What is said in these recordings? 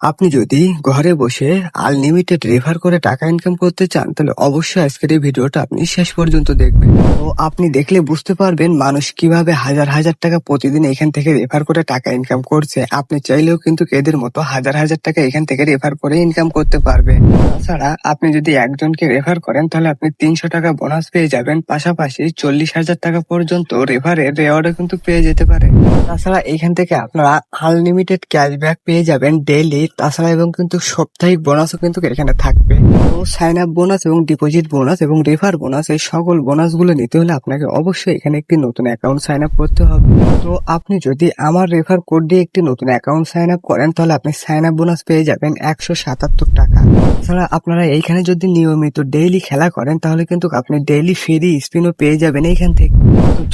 আপনি যদি ঘরে বসে আনলিমিটেড রেফার করে টাকা ইনকাম করতে চান, তাহলে অবশ্যই আজকের এই ভিডিওটা আপনি শেষ পর্যন্ত দেখবেন। তো আপনি দেখলে বুঝতে পারবেন মানুষ কীভাবে হাজার হাজার টাকা প্রতিদিন এখান থেকে রেফার করে টাকা ইনকাম করছে। আপনি চাইলেও কিন্তু এদের মতো হাজার হাজার টাকা এখান থেকে রেফার করে ইনকাম করতে পারবে। তাছাড়া আপনি যদি একজনকে রেফার করেন, তাহলে আপনি তিনশো টাকা বোনাস পেয়ে যাবেন। পাশাপাশি চল্লিশ হাজার টাকা পর্যন্ত রেফারের রেওয়ার্ডও কিন্তু পেয়ে যেতে পারে তাছাড়া এখান থেকে আপনারা আনলিমিটেড ক্যাশব্যাক পেয়ে যাবেন ডেইলি তাছাড়া এবং কিন্তু সাপ্তাহিক বোনাসও কিন্তু এখানে থাকবে। তো সাইন আপ বোনাস এবং ডিপোজিট বোনাস এবং রেফার বোনাস এই সকল বোনাসগুলো নিতে হলে আপনাকে অবশ্যই এখানে একটি নতুন অ্যাকাউন্ট সাইন আপ করতে হবে। তো আপনি যদি আমার রেফার কোড দিয়ে একটি নতুন অ্যাকাউন্ট সাইন আপ করেন, তাহলে আপনি সাইন আপ বোনাস পেয়ে যাবেন একশো সাতাত্তর টাকা। তাছাড়া আপনারা এইখানে যদি নিয়মিত ডেইলি খেলা করেন, তাহলে কিন্তু আপনি ডেইলি ফ্রি স্পিনও পেয়ে যাবেন এইখান থেকে।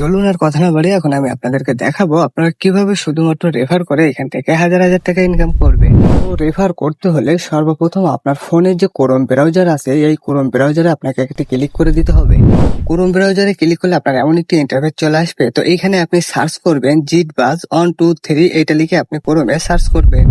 চলুন আর কথা না বাড়ি এখন আমি আপনাদেরকে দেখাবো আপনারা কীভাবে শুধুমাত্র রেফার করে এখান থেকে হাজার হাজার টাকা ইনকাম করবে। তো রেফার করতে হলে সর্বপ্রথম আপনার ফোনের যে ক্রোম ব্রাউজার আছে, এই ক্রোম ব্রাউজারে আপনাকে একটি ক্লিক করে দিতে হবে। ক্রোম ব্রাউজারে ক্লিক করলে আপনার এমন একটি ইন্টারফেস চলে আসবে। তো এইখানে আপনি সার্চ করবেন Jeetbuzz one two three এইটা লিখে আপনি ক্রোমে সার্চ করবেন।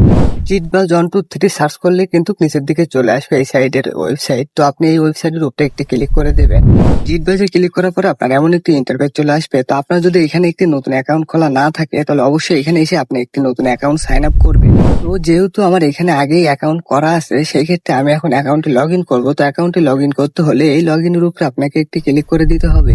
Jeetbuzz one two three search করলে কিন্তু নিচের দিকে চলে আসবে এই সাইডের ওয়েবসাইট তো আপনি এই ওয়েবসাইটের উপরে একটি ক্লিক করে দেবেন। জিট বাজে ক্লিক করার পরে আপনার এমন একটি ইন্টারফেস চলে আসবে, তো আপনার যদি এখানে একটি নতুন অ্যাকাউন্ট খোলা না থাকে, তাহলে অবশ্যই এখানে এসে আপনি একটি নতুন অ্যাকাউন্ট সাইন আপ করবেন। তো যেহেতু আমার এখানে আগেই অ্যাকাউন্ট করা আছে, সেই ক্ষেত্রে আমি এখন অ্যাকাউন্টে লগ ইন করব। তো অ্যাকাউন্টে লগ ইন করতে হলে এই লগ ইনের উপরে আপনাকে একটি ক্লিক করে দিতে হবে।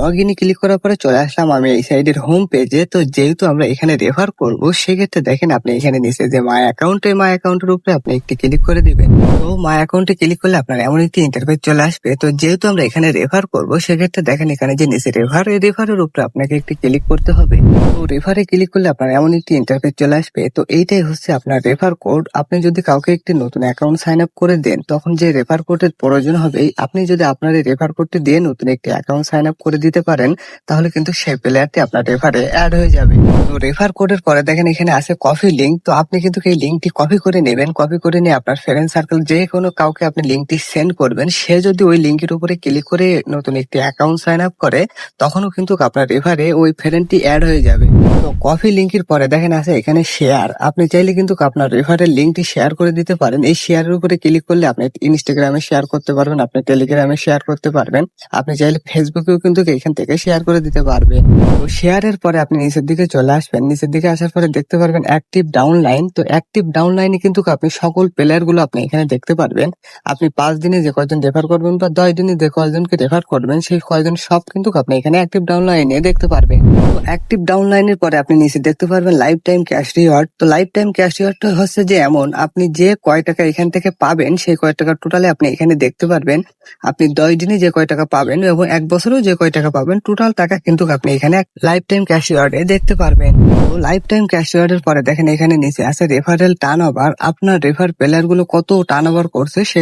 লগ ইনে ক্লিক করার পরে চলে আসলাম আমি এই সাইডের হোম পেজে তো যেহেতু আমরা এখানে রেফার করব, সেক্ষেত্রে দেখেন আপনি এখানে নিচে যে মাই অ্যাকাউন্টে মাই অ্যাকাউন্টের উপরে আপনি একটি ক্লিক করে দিবেন। তো মাই অ্যাকাউন্টে ক্লিক করলে আপনার এমন একটি ইন্টারফেস চলে আসবে। তো যেহেতু আমরা এখানে রেফার করব, সেক্ষেত্রে দেখেন এখানে যে নিচে রেফার রেফারের উপরে আপনাকে একটি ক্লিক করতে হবে। তো রেফারে ক্লিক করলে আপনার এমন একটি ইন্টারফেস চলে আসবে। তো এইটাই হচ্ছে আপনার রেফার কোড আপনি যদি কাউকে একটি নতুন অ্যাকাউন্ট সাইন আপ করে দেন, তখন যে রেফার কোডের প্রয়োজন হবে আপনি যদি আপনার এই রেফার কোডটি দিয়ে নতুন একটি অ্যাকাউন্ট সাইন আপ করে দিতে পারেন, তাহলে কিন্তু সেই প্লেয়ারটি আপনার রেফারে অ্যাড হয়ে যাবে। তো রেফার কোডের পরে দেখেন এখানে আছে কপি লিঙ্ক তো আপনি কিন্তু এই লিঙ্কটি কপি করে নেবেন। কপি করে নিয়ে আপনার ফ্রেন্ড সার্কেল যে কোনো কাউকে আপনি লিঙ্কটি সেন্ড করবেন, সে যদি ওই লিঙ্কের উপরে ক্লিক করে নতুন একটি অ্যাকাউন্ট সাইন আপ করে তখনও কিন্তু আপনার রেফারে ওই ফ্রেন্ডটি অ্যাড হয়ে যাবে। তো কপি লিঙ্কের পরে দেখেন আছে এখানে শেয়ার আপনি চাইলে কিন্তু আপনার রেফারের লিঙ্কটি শেয়ার করে দিতে পারেন। এই শেয়ারের উপরে ক্লিক করলে আপনি ইনস্টাগ্রামে শেয়ার করতে পারবেন, আপনি টেলিগ্রামে শেয়ার করতে পারবেন। আপনি চাইলে ফেসবুকেও কিন্তু এখান থেকে শেয়ার করে দিতে পারবেন। তো শেয়ারের পরে আপনি নিচের দিকে চলে আসবেন। নিচের দিকে আসার পরে দেখতে পারবেন অ্যাক্টিভ ডাউন লাইন তো অ্যাক্টিভ ডাউন লাইনে কিন্তু আপনি সকল প্লেয়ারগুলো আপনি এখানে দেখতে পারবেন। আপনি পাঁচ দিনে যে কয়জন রেফার করবেন বা দশ দিনে যে কয়জনকে রেফার করবেন, সেই কয়জন সব কিন্তু আপনি এখানে ডাউন লাইনে দেখতে পারবেন তো অ্যাক্টিভ ডাউন লাইনের পরে আপনি নিচে দেখতে পারবেন লাইফ টাইম ক্যাশ রিওয়ার্ড তো লাইফ টাইম ক্যাশ রিওয়ার্ডটা হচ্ছে যে এমন, আপনি যে কয় টাকা এখান থেকে পাবেন, সেই কয় টাকা টোটালে আপনি এখানে দেখতে পারবেন। আপনি দশ দিনে যে কয় টাকা পাবেন এবং এক বছরেও যে কয় টাকা পাবেন টোটাল টাকা কিন্তু আপনি এখানে লাইফ টাইম ক্যাশ রিওয়ার্ডে দেখতে পারবেন। তো লাইফ টাইম ক্যাশ রিওয়ার্ডের পরে দেখেন এখানে নিচে আছে রেফারেল টার্ন ওভার আপনার রেফার প্লেয়ারগুলো কত টার্ন ওভার করছে, সে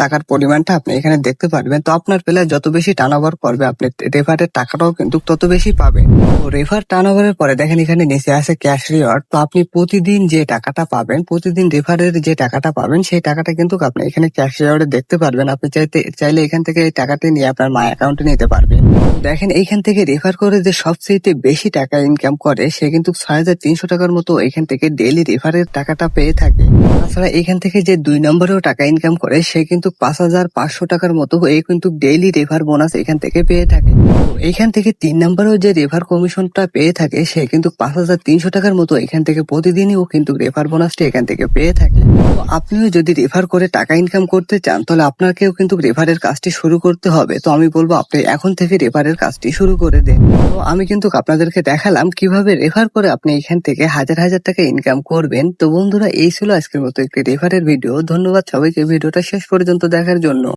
টাকার পরিমাণটা আপনি এখানে দেখতে পারবেন। তো আপনার প্লেয়ার যত বেশি টার্ন ওভার করবে, আপনি রেফারের টাকাটাও কিন্তু তত বেশি পাবেন তো রেফার টার্ন ওভারের পরে দেখেন এখানে নিচে আছে ক্যাশ রিওয়ার্ড। তো আপনি প্রতিদিন যে টাকাটা পাবেন, প্রতিদিন রেফারের যে টাকাটা পাবেন, সেই টাকাটা কিন্তু আপনি এখানে ক্যাশ রিওয়ার্ডে দেখতে পারবেন। আপনি চাইতে, চাইলে এখান থেকে এই টাকাটি নিয়ে আপনার মাই অ্যাকাউন্টে নিতে পারবেন। দেখেন এইখান থেকে রেফার করে যে সবচেয়ে বেশি টাকা ইনকাম করে, সে কিন্তু ছয় হাজার তিনশো টাকার মতো এখান থেকে ডেইলি রেফারের টাকাটা পেয়ে থাকে। তাছাড়া এখান থেকে যে দুই নম্বরেও টাকা ইনকাম করে, সে কিন্তু পাঁচ হাজার পাঁচশো টাকার মতো এই কিন্তু ডেইলি রেফার বোনাস এখান থেকে পেয়ে থাকে। তো এখান থেকে তিন নম্বরেও যে রেফার কমিশনটা পেয়ে থাকে, সে কিন্তু পাঁচ হাজার তিনশো টাকার মতো এখান থেকে প্রতিদিনই ও কিন্তু রেফার বোনাসটা এখান থেকে পেয়ে থাকে। আপনিও যদি রেফার করে টাকা ইনকাম করতে চান, তাহলে আপনাকেও কিন্তু রেফারের কাজটি শুরু করতে হবে। তো আমি বলব, আপনি এখন থেকে রেফারের কাজটি শুরু করে দেন। তো আমি কিন্তু আপনাদেরকে দেখালাম কীভাবে রেফার করে আপনি এখান থেকে হাজার হাজার টাকা ইনকাম করবেন। তো বন্ধুরা, এই ছিল আজকের মতো একটি রেফারের ভিডিও ধন্যবাদ সবাইকে। ভিডিওটা শেষ পর্যন্ত দেখার জন্য।